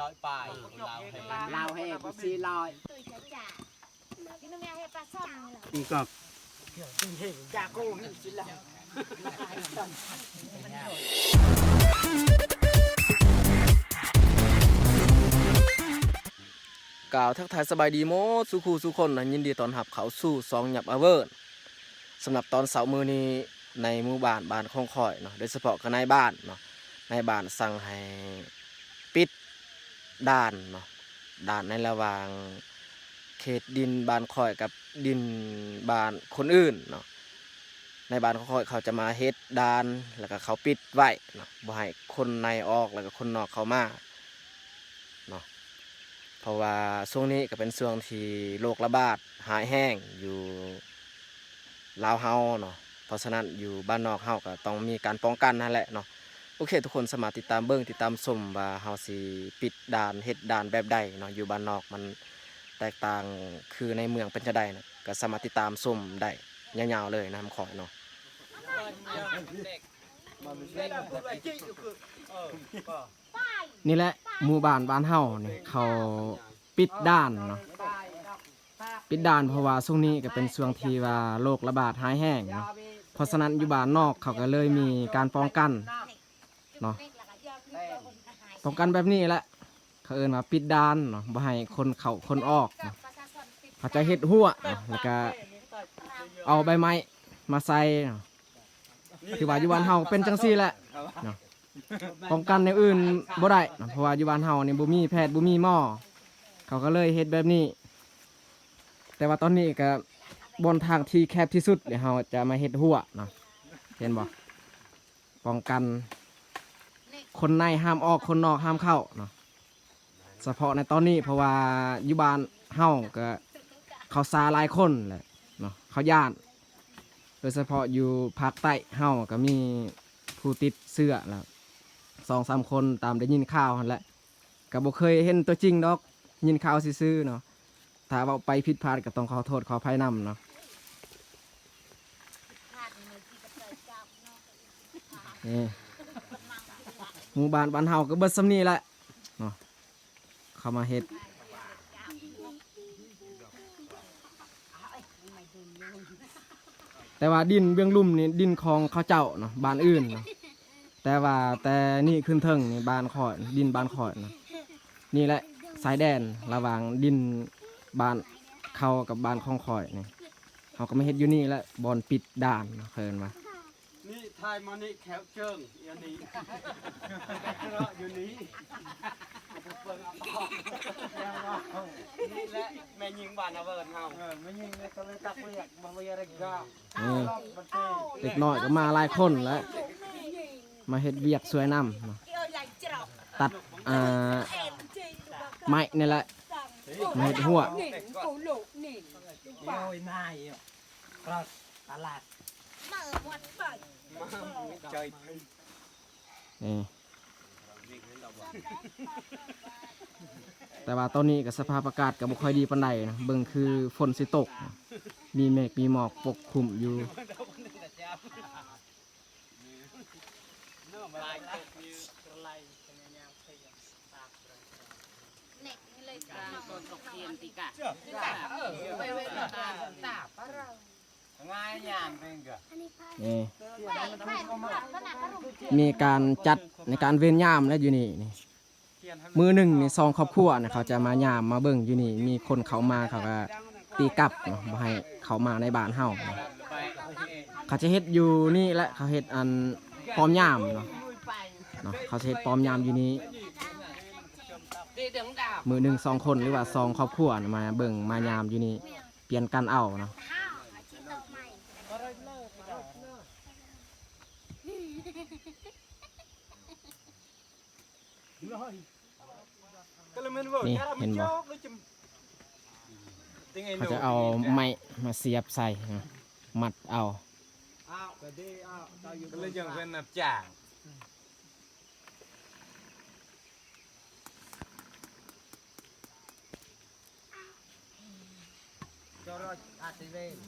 ร้อยปลายเราให้ลาวให้กูสี่ร้อยตุยจะจ่าพี่นุ่งแม่ให้ปลาซ่อนเหรออีกก็จากกูนี่สิแล้วกล่าวทักทายสบายดีโมสุขูสุคนนะยินดีต้อนรับเขาสู่สองหยับอเวอร์สำหรับตอนเสาร์มือนี้ในหมู่บ้านบ้านคงคอยเนาะโดยเฉพาะกับนายบ้านเนาะนายบ้านสั่งให้ปิด ด่านเนาะด่านในระหว่างเขตดินบานคอยกับดินบานคนอื่นเนาะในบ้านคงคอยเขาจะมาเฮ็ดด่านแล้วก็เขาปิดไว้เนาะบ่ให้คนในออกแล้วก็คนนอกเข้ามาเพราะว่าช่วงนี้ก็เป็นช่วงที่โรคระบาดหายแห้งอยู่ลาวเฮาเนาะเพราะฉะนั้นอยู่บ้านนอกเฮาก็ต้องมีการป้องกันนั่นแหละเนาะ โอเคทุกคนสามารถติดตามเบิ่งติดตามชมว่าเฮาสิปิดด่านเฮ็ดด่านแบบใดเนาะอยู่บ้านนอกมันแตกต่างคือในเมืองเป็นจะใดนะก็สามารถติดตามชมได้ยาวๆเลยนะขอเนาะนี่แหละหมู่บ้านบ้านเฮานี่เขาปิดด่านเนาะปิดด่านเพราะว่าช่วงนี้ก็เป็นช่วงที่ว่าโรคระบาดหายแห้งเนาะเพราะฉะนั้นอยู่บ้านนอกเขาก็เลยมีการป้องกัน เนาะป้องกันแบบนี้แหละเขาเอิ้นว่าปิดด่านเนาะบ่ให้คนเข้าคนออกเนาะเขาจะเฮ็ดหัวเนาะแล้วก็เอาใบไม้มาใส่เนาะคือว่าอยู่บ้านเฮาเป็นจังซี่แหละป้องกันในวอื่นบ่ได้เนาะเพราะว่าอยู่บ้านเฮานี่บ่มีแพทย์บ่มีหมอเขาก็เลยเฮ็ดแบบนี้ แต่ว่าตอนนี้ก็บนทางที่แคบที่สุดเดี๋ยวเฮาจะมาเฮ็ดหัวเนาะเห็นบ่ป้องกัน คนในห้ามออกคนนอกห้ามเข้าเนาะเฉพาะในตอนนี้เพราะว่าอยู่บ้านเฮาก็เขาซาหลายคนแหละเนาะเขาย่าน โดยเฉพาะอยู่ภาคใต้เฮาก็มีผู้ติดเสื้อแล้วสองสามคนตามได้ยินข่าวหั่นแหละก็บ่เคยเห็นตัวจริงดอกยินข่าวซื่อๆเนาะถ้าเว่าไปผิดพลาดก็ต้องขอโทษขออภัยนำเนาะนี่ หมู่บ้านบ้านเฮาก็เบิดสำนี้แหละเนาะเข้ามาเฮ็ดแต่ว่าดินเบื้องลุ่มนี่ดินของเขาเจ้าเนาะบ้านอื่นเนาะแต่ว่าแต่นี่ขึ้นเทิงนี่บ้านขอยดินบ้านขอยนะนี่แหละสายแดนระหว่างดินบ้านเขากับบ้านของขอยนี่เขาก็ไม่เฮ็ดอยู่นี่แหละบอนปิดด่านเพิ่นว่า ทายมานี่แขวเจิงอันนี้อยู่นี้นี่แหละแม่ยิงบ้านเอาเวิร์นเฮาไม่ยิงเลยก็เลยตักเรียกมาเรียกก็นี่เด็กน้อยก็มาหลายคนแล้ว มาเฮ็ดเวียกสวยน้ำเนาะตัดอ่าไม้นี่แหละมาเฮ็ดหัวโอ้ยนายก็ตลาดใจนี่แต่ว่าตอนนี้ก็สภาพอากาศก็บ่ค่อยดีปานใดนะเบิ่งคือฝนสิตก มีเมฆมีหมอกปกคลุมอยู่ลายตกมีลายต้นตกเทียนติกะง่ายยามเป็ นกะนี่มีการจัดในการเว้นยามแล้วอยู่นี่นี่มือหนึ่งนี่ซองครอบครัวนะเขาจะมายามมาเบิ่งอยู่นี่มีคนเขามาเขาก็ตีกลับเนาะบ่ให้เขามาในบ้านเฮาเนาะไปเขาจะเฮ็ดอยู่นี่และเขาเฮ็ดอันปลอมยามเนาะเนาะเขาจะเฮ็ดปลอมยามอยู่นี่มือหนึ่งสองคนหรือว่าสองครอบครัวน่ะมาเบิ่งมายามอยู่นี่เปลี่ยนกันเอาเนาะ ก็เลยมั นเวิร์นี่เห็นบ่เขาจะเอาไม้มาเสียบใส่นะมัดเอาอ้าวก็ดีอ้าวเราอยู่ก็เลยยังเป็นนับจ่าง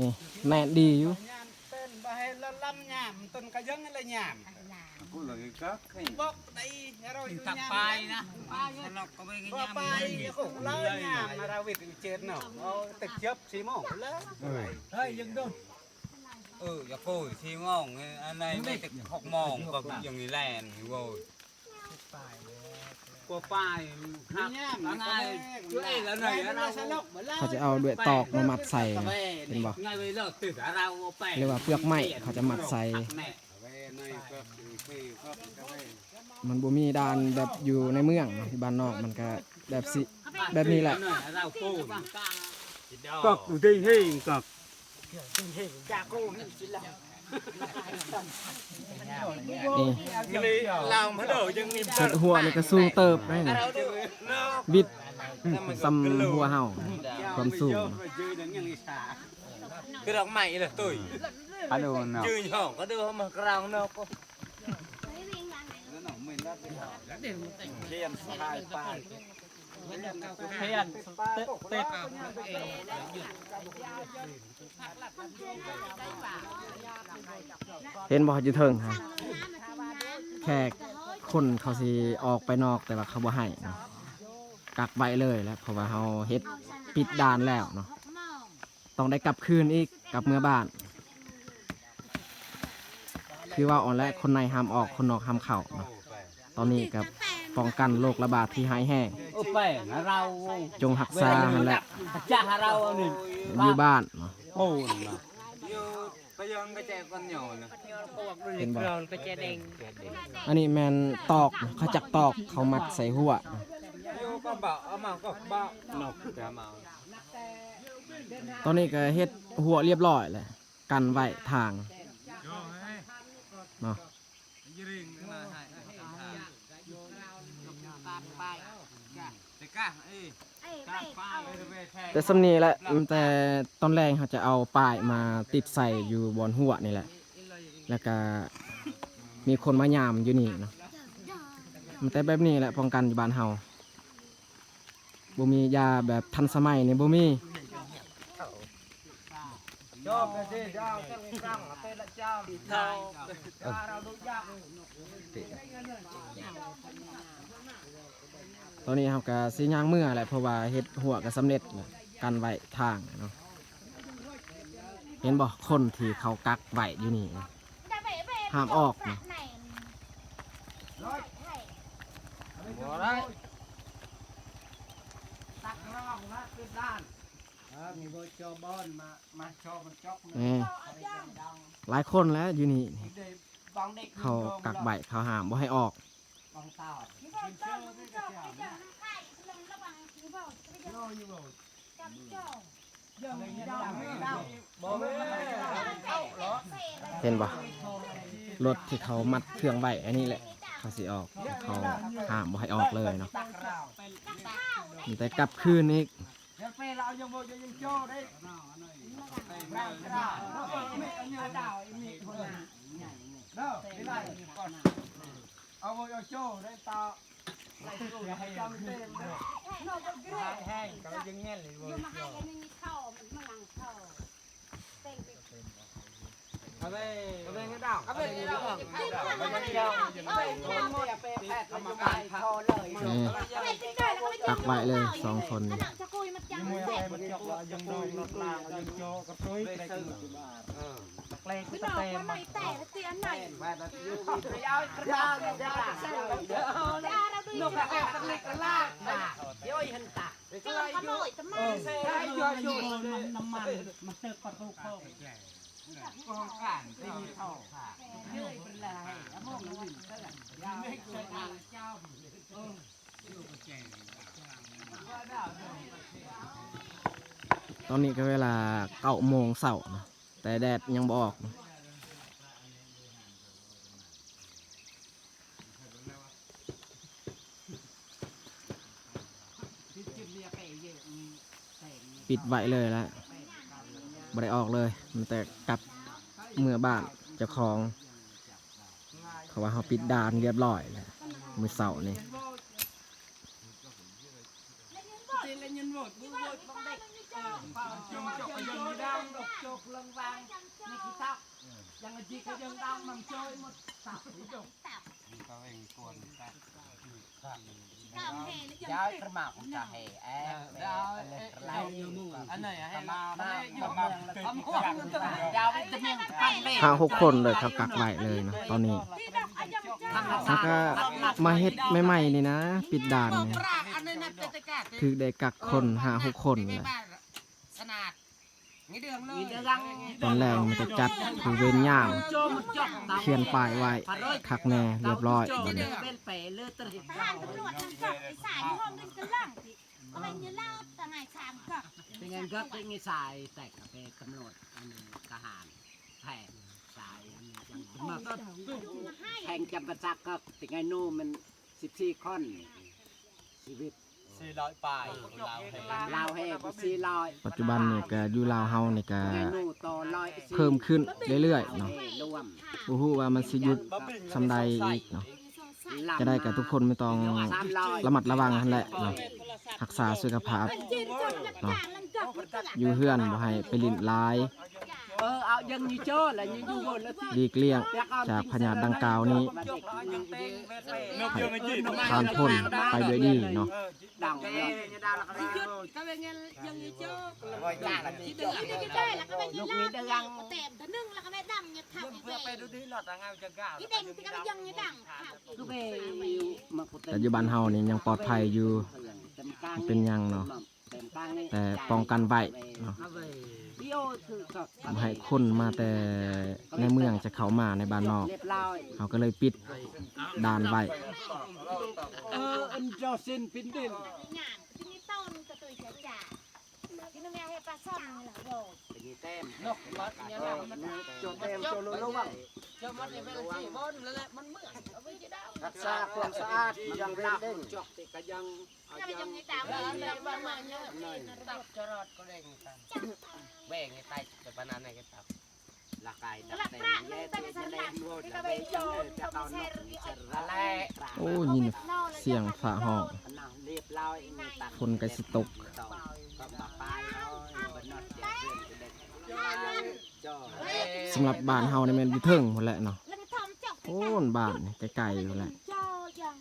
นี่แม่นดีอยู่ยามเต้นบ่ให้ละ ลำยามต้นกระยังอะไรยามบอกไอ้เราอยู่ตักยามไปนะสลบก็ไม่กินบอกยามไปเลยโอ้โหเลยยามมาเราวิทย์เจ็ดเนาะเอาตึกเจ็บสีโมงเลยเฮ้ยยังโดนเอออย่าโกยทีงองอันไหนไม่ติดหกโมงก็อย่างนี้แหละนี่โว้ยกลัวป้ายหักอะไรช่วยแล้วหน่อยเราเขาจะเอาด้วยตอกมามัดใส่นะเห็นบ่ ngay bây giờ từ cả rau bẻ เรียกว่าเปลือกไม้เขาจะมัดใส่ มันบ่มีดานแบบอยู่ในเมืองเนาะที่บ้านนอกมันก็แบบสิแบบนี้แหละ rau khô ก็ดูที่ให้กับนี่เราไม่โดยังมีเสร็จหัวนี่ก็สูงเติบได้นี่บิดซ้ำหัวเฮาความสูง คือดอกไม้เลยตุ้ย à đồ nào ยืนห้องก็ดูมากลางเนาะไม่วิ่งทางไหนเขียนสายปลายเพียนเต็ดเห็นบ่อยู่เทิงฮะน้ำมาถึงน้ำแค่คนเขาสิออกไปนอกแต่ว่าเขาบ่ให้เนาะกักไว้เลยแล้วเพราะว่าเฮาเฮ็ดปิดด่านแล้วเนาะหกโมงต้องได้กลับคืนอีกกลับเมื่อบ้าน คือว่าออนแรกคนในห้ามออกคนนอกห้ามเข้าเนาะตอนนี้กับป้องกันโรคระบาดที่หายแห้ง ô bẻ nó rau จงหักษาหันแหละ chả rau này อยู่บ้านเนาะ hồn mà vô cái dân cái trẻ con nhỏ này เห็นบ่อันนี้แมนตอกเขาจักตอกเขามัดใส่หัว vô con bảo ông mà có bao nọc cả mà ตอนนี้ก็เฮ็ดหัวเรียบร้อยแล้วกันไว้ทาง เนาะ thì cả ê เอ้ย cả ไป pha เอา về về thế แต่สำนีแหละแต่ตอนแรกเขาจะเอาป้ายมาติดใส่อยู่บนหัวนี่แหละ แล้วก็มีคนมายามอยู่นี่เนาะมันแต่แบบนี้แหละป้องกันอยู่บ้านเฮาบ่มียาแบบทันสมัยนี่บ่มี ชอบกันสิเจ้าเจ้าเจ้าเป็นเจ้าดีเท่าเราดูยากตอนนี้เฮาก็สิย่างเมื่อแหละเพราะว่าเฮ็ดหัวก็สำเร็จกันไว้ทางเนาะเห็นบ่คนที่เขากักไว้อยู่นี่ห้ามออกนะบ่ได้ตักรองนะคือด้าน มีเบอร์จอบอนมา มาชอมันจอกแหมหลายคนแล้วอยู่นี่บางเด็กเขากักใบเขาห้ามบ่ให้ออกบางตานี่บอกเจ้าไม่เจ้าไม่เจ้าน้ำข้าวลงระวังนี่บอกไม่เจ้าจับเจ้ายังยังไม่ได้บ่แม่เห็นบ่รถที่เขามัดเครื่องไว้อันนี้แหละเขาสิออกเขาห้ามบ่ให้ออกเลยเนาะตักเรามีแต่กลับคืนอีกเดี๋ ยวไปเรายังบ่ยังโจ้ได้ร่างกระดาษเราก็ไม่เอาเนื้อดาวมีคนน่ะเด้อไม่ได้ก่อนเอาบ่เอาโจ้ได้ตาไล่ตู้ให้จำเต็มเด้อแห้งก็ยังแง่เลยอ ตักไว้เลยสองคนขนาดจะคุยมันจังเสร็จมันจบยังโดนรถลางยังโจกับตุ้ยไปซื้อแปลงไม่บอกว่าหน่อยแต่เสียหน่อยแม่ละยูยาวยาวยาวยาวจ้าเราดูนกกระแอ กตะลิกกระลากเดี๋ยวเห็นตาเจ้าขโมยจะมาใช่ยูยูมันน้ำมันมันเติมกระตุกเข้าก็ห้องกลางตีเท่าค่ะเยอะเป็นไรแล้วพวกมันวิ่งเต้นยาวไม่เคยอ่านเจ้าตอนนี้ก็เวลาเก้าโมงเช้าเนะแต่แดดยังบออกปิดไว้เลยแล้ว บ่ได้ออกเลย มันแต่กลับเมื่อบ้านเจ้าของเขาว่าเขาปิดด่านเรียบร้อยแล้วมือเสาร์นี่ยัง บ tiền là nhân một bữa vội không đây chồng chọc cái dân đi đau độc chọc lưng vàng này khi tao chẳng là chỉ cái dân đau nằm chơi một tạp đi chồng เขาเองกวนกัน Cháu cái mạo cũng chả hề em Lại anh này hay mà là mà mà mà tấm hoa Cháu biết tâm nhiên phân biệt ห้าหกคนเลยเขากักไว้เลยเนาะตอนนี้ที่ดอกอายังจ้าแล้วก็มาเฮ็ดใหม่ๆนี่นะ ปิดด่านเนี่ย Anh này nè tê tê ถือได้กักคนห้าหกคนเลย ตอนแรกมันจะจัดคือเวรย่าง Cho một chọc tao เขียนป้ายไว้คักแน่เรียบร้อยบัดนี้ Bên bể lơ tơ ทหารตำรวจทำกับไอ้สายห้องกันกันล่างสิก็เป็นยืนเล่าแต่ไงสามกับ Thì ngân gấp cái nghe xài Tạch ở bên cầm lột Anh cả hàn Thèm Xài anh chẳng Mà có มาให้แทงจำปาสักก็ติงไงนู่มันสิบสี่คนชีวิต สี่ร้อยปลายเราให้ลาวให้บุสี่ลอยปัจจุบันนี่ก็อยู่ลาวเฮานี่ก็ไงนู่ต่อลอยสี่เพิ่มขึ้นเรื่อยๆเนาะให้รวมบ่ฮู้ว่ามันสิหยุดสำใดอีกเนาะจะได้กับทุกคนไม่ต้องสามลอยระมัดระวังนั่นแหละเนาะรักษาสุขภาพจีนจนละจ่าลังกับมันก็ละอยู่เฮือนบ่ให้ไปลิ้นลาย เออเอายังอยู่โจ้แล้วยังอยู่บนแล้วหลีกเลี่ยงจากพยาธิดังกล่าวนี้ให้ผ่านพ้นไปด้วยดีเนาะ ดังเลยก็เป็นเงินยังยืนเจ้าที่เดือดที่ได้แล้วก็เป็นยืนเล่าแต่เต็มแต่นึ่งแล้วก็ไม่ดำเนี่ยขับเพื่อไปดูที่หลอดงาจะก้าวที่เด้งที่ก็ยังยืนดังขับลูกเอ๋มาพุทธปัจจุบันเฮานี่ยังปลอดภัยอยู่เป็นหยังเนาะ แต่ป้องกันไว้เนาะพี่โอคือก็ บ่ให้คนมาแต่ในเมืองจะเข้ามาในบ้านนอกเรียบร้อยเขาก็เลยปิดด่านไว้เอออันจอสินปินดินงานที่นี่ต้นกระตุยจะจ่าที่น้องแม่ให้ปลาซ่อนนี่แหละโดดเป็นเต็มนกมัดเนี่ยนะมันจดเต็มจดระวังจดมันเป็นสี่บนแล้วแหละมันเหมือนรักษาความสะอาดยังเป็นเด้งจอกติก็ยังก็เป็นยังไงตามเลยบ้านมาเยอะเลยนะตับจรอดก็เด้งกัน แบ่งให้ไตแต่ปานนั้นไงครับละกายก็หลับพระนึงไปเป็นสันหลังก็ไปโจรก็ไปเซรอีอ่อนอะไรโอ้ยินเสียงฝ่าห้องเรียบร้อยคนก็สิตกก็มาปลายบนนอดแจกเพื่อนเด็กจ่อสำหรับบ้านเฮานี่แม่นอยู่เทิงหมดแหละเนาะแล้วก็ทำจอกโอ้นบ้านนี่ไกลๆอยู่แหละโจยัง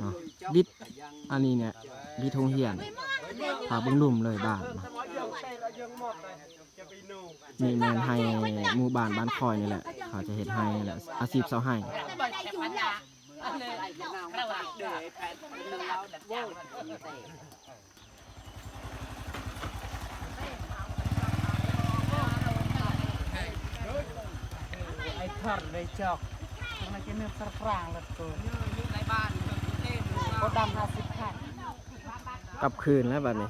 เนาะบิดอันนี้เนี่ยบิดทงเฮียนไม่มากเดี๋ยวพาเบิ่งลุ่มเลยบ้านเนาะ นี่แม่นให้หมู่บ้านบ้านคอยนี่แหละเขาจะเฮ็ดให้นี่แหละอาชีพเสาให้แต่ไม่ได้อยู่หรอกอะไรจะนั่งระหว่างเด็กแพทย์นึงเราดัดโว้เตะไอ้ทอดเลยจอกมันจะเนื้อสปรางแล้วตัวในบ้านเต้นก็ดำห้าสิบพันกลับคืนแล้วบัดนี้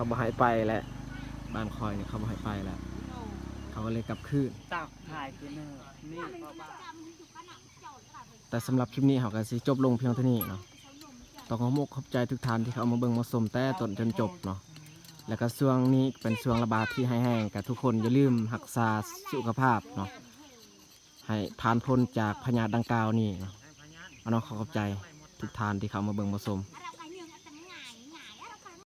เขาบ่ให้ไปแล้วบ้านคอยเนี่ยเขาบ่ให้ไปแล้วเขาก็เลยกลับคืน ตักถ่ายกินเนอนี่แต่สำหรับคลิปนี้เขาก็สิจบลงเพียงเท่านี้เนาะต้องขอมกขอบใจทุกท่านที่เขามาเบิ่งมาชมแต่ต้นจนจบเนาะ แล้วก็ช่วงนี้เป็นช่วงระบาดที่ให้แห้งกับทุกคนอย่าลืมรักษาสุขภาพเนาะ ให้ผ่านพ้นจากพยาธิดังกล่าวนี้เนาะเอาเนาะขอขอบใจทุกท่านที่เขามาเบิ่งมาชม